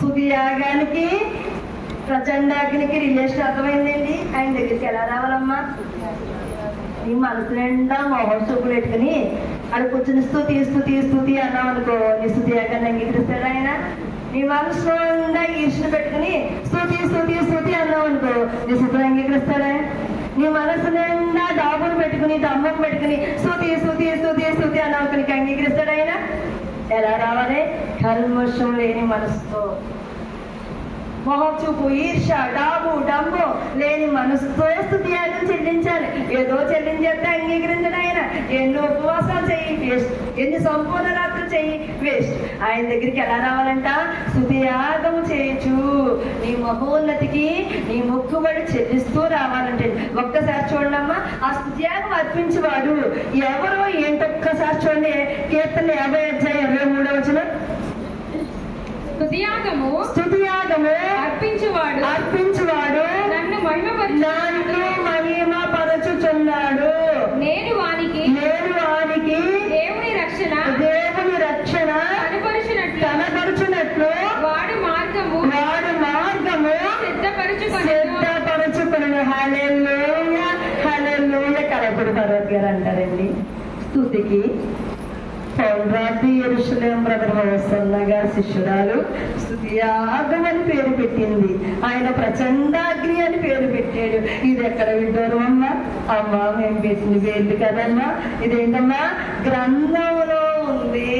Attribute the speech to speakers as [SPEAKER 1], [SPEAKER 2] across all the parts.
[SPEAKER 1] స్థుతి యాగానికి ప్రచండాగ్నికి రిలేషన్ అర్థమైందండి. ఆయన దగ్గరికి ఎలా రావాలమ్మా? నీ మనసు నిండా మొహం చూపులు పెట్టుకుని అక్కడ కూర్చుని స్థుతి స్థుతి స్థుతి అన్నాం అనుకో నీ స్థుతి యాగాన్ని అంగీకరిస్తాడు ఆయన? నీ మనసు నిండా ఈర్ష్ను పెట్టుకుని స్థుతి స్థుతి స్థుతి అన్నాం అనుకో నీ స్థుతిని అంగీకరిస్తాడా నీ మనసు నిండా డాబులు పెట్టుకుని దమ్మం పెట్టుకుని స్థుతి స్థుతి అన్నాం అనుకో నీకు అంగీకరిస్తాడు ఆయన ఎలా రావాలి కల్మషం లేని మనసుతో. మొహచూపు ఈర్ష డాబు డంబు లేని మనసుతో స్థుతి చెల్లించాలి? ఏదో చెల్లించేస్తే అంగీకరించడం ఆయన. ఎన్ని ఉపవాసాలు చెయ్యి వేస్ట్. ఎన్ని సంపూర్ణ రాత్రులు చెయ్యి వేస్ట్. ఆయన దగ్గరికి ఎలా రావాలంట? స్థుతి చేయొచ్చు నీ మహోన్నతికి నీ మొక్కుబడి చెల్లిస్తూ రావాలంటే ఒక్కసారి చూడమ్మా ఆ స్థుతియాగం అర్పించేవాడు ఎవరో ఏంటొక్కసారి చూడండి. కీర్తన యాభై అధ్యాయం ఇరవై
[SPEAKER 2] స్తుతియాగము
[SPEAKER 1] స్థుతి యాగము
[SPEAKER 2] అర్పించువాడు.
[SPEAKER 1] అర్పించువాడు.
[SPEAKER 2] నన్ను మహిమపరచు
[SPEAKER 1] నన్ను మహిమ పరచుచున్నాడు
[SPEAKER 2] నేను వానికి
[SPEAKER 1] నేను వానికి
[SPEAKER 2] దేవుని రక్షణ
[SPEAKER 1] దేవుని రక్షణ
[SPEAKER 2] కనపరుచినట్లు
[SPEAKER 1] కనపరుచున్నట్లు
[SPEAKER 2] వాడు మార్గము
[SPEAKER 1] వాడు మార్గము
[SPEAKER 2] సిద్ధపరచుకొని
[SPEAKER 1] సిద్ధపరచుకుని హలెల్లోయ హలెల్లోయ. కలపుడు పర్వత్ గారు అంటారండి. స్థుతికి పౌరాటి ఎరుసలేం బ్రదర్ గారి శిష్యురాలు స్థుతియాగం అని పేరు పెట్టింది. ఆయన ప్రచండాగ్ని అని పేరు పెట్టాడు. ఇది ఎక్కడ వింటారు అమ్మా? అమ్మా మేము పెట్టిన పేర్లు కదమ్మా. ఇదేంటమ్మా? గ్రంథములో ఉంది.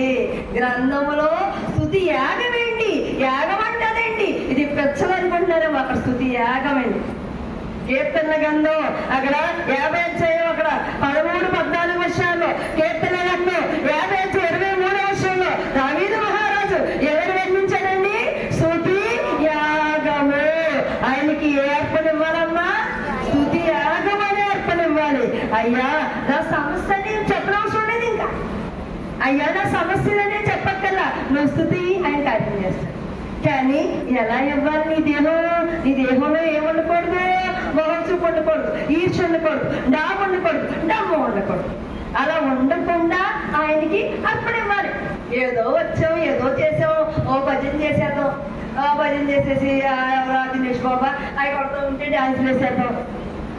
[SPEAKER 1] గ్రంథములో స్థుతి యాగమేంటి? యాగం అంటదండి ఇది పెచ్చలు అనుకుంటున్నారేమో అక్కడ స్థుతి యాగమండి కీర్తన గంధం అక్కడ యాభై అధ్యాయం అక్కడ పదమూడు పద్నాలుగు వర్షాల్లో కీర్తన గంధం యాభై అధ్యాయం ఇరవై మూడు వర్షంలో దావీదు మహారాజు ఎవరు వర్ణించాడండి స్థుతి యాగము ఆయనకి ఏ అర్పణ ఇవ్వాలమ్మా స్థుతి యాగం అనే అర్పణ ఇవ్వాలి అయ్యా నా సమస్య నేను చెప్పనవసరం లేదు ఇంకా. అయ్యా నా సమస్యలనే చెప్పక్కల్లా నువ్వు స్థుతి ఆయన కార్యం చేస్తాడు కానీ ఎలా ఇవ్వాలి నీ దేహం? నీ దేహంలో ఏముండకూడదు మొహం చూపు ఉండకూడదు ఈర్ష ఉండకూడదు డాబు ఉండకూడదు డమ్ము ఉండకూడదు అలా ఉండకుండా ఆయనకి అర్పణ ఇవ్వాలి. ఏదో వచ్చాం ఏదో చేసాం ఓ భజన చేసేద్దాం ఆ భజన చేసేసి రాత్రి ఎవరా బాబా అవి కొడుతూ ఉంటే డాన్స్ వేసేద్దాం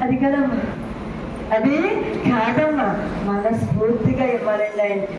[SPEAKER 1] అది కదమ్మా. అది కాదమ్మా. మనస్ఫూర్తిగా ఇవ్వాలండి ఆయన.